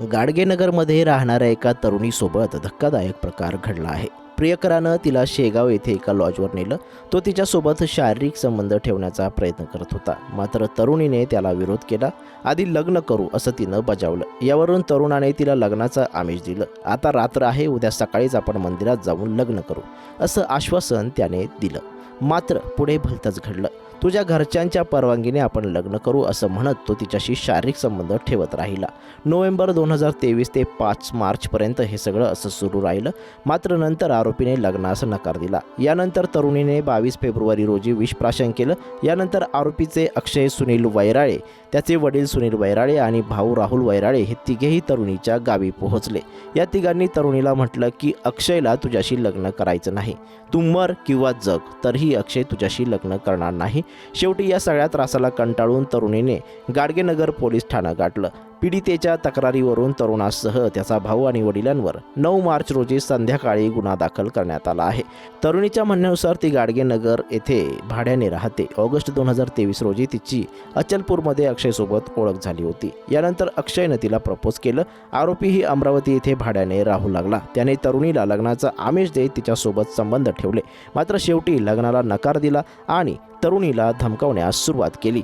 गाडगेनगरमध्ये राहणाऱ्या एका तरुणीसोबत धक्कादायक प्रकार घडला आहे. प्रियकरानं तिला शेगाव येथे एका लॉजवर नेलं. तो तिच्यासोबत शारीरिक संबंध ठेवण्याचा प्रयत्न करत होता. मात्र तरुणीने त्याला विरोध केला. आधी लग्न करू असं तिनं बजावलं. यावरून तरुणाने तिला लग्नाचं आमिष दिलं. आता रात्र आहे उद्या सकाळीच आपण मंदिरात जाऊन लग्न करू असं आश्वासन त्याने दिलं. मात्र पुढे भलतंच घडलं. तुझ्या घरच्यांच्या परवानगीने आपण लग्न करू असं म्हणत तो तिच्याशी शारीरिक संबंध ठेवत राहिला. नोव्हेंबर दोन हजार तेवीस ते पाच मार्चपर्यंत हे सगळं असं सुरू राहिलं. मात्र नंतर आरोपीने लग्नास नकार दिला. यानंतर तरुणीने बावीस फेब्रुवारी रोजी विषप्राशन केलं. यानंतर आरोपीचे अक्षय सुनील वैराळे त्याचे वडील सुनील वैराळे आणि भाऊ राहुल वैराळे हे तिघेही तरुणीच्या गावी पोहोचले. या तिघांनी तरुणीला म्हटलं की अक्षयला तुझ्याशी लग्न करायचं नाही. तू मर किंवा जग तरीही अक्षय तुझ्याशी लग्न करणार नाही. शेवटी या सगळ्या त्रासाला कंटाळून तरुणीने गाडगेनगर पोलीस ठाणं गाठलं. पीडितेच्या तक्रारीवरून तरुणासह त्याचा भाऊ आणि वडिलांवर नऊ मार्च रोजी संध्याकाळी गुन्हा दाखल करण्यात आला आहे. तरुणीच्या म्हणण्यानुसार ती गाडगेनगर येथे भाड्याने राहते. ऑगस्ट दोन हजार तेवीस रोजी तिची अचलपूरमध्ये अक्षयसोबत ओळख झाली होती. यानंतर अक्षयनं तिला प्रपोज केलं. आरोपीही अमरावती येथे भाड्याने राहू लागला. त्याने तरुणीला लग्नाचा आमिष देत तिच्यासोबत संबंध ठेवले. मात्र शेवटी लग्नाला नकार दिला आणि तरुणीला धमकावण्यास सुरुवात केली.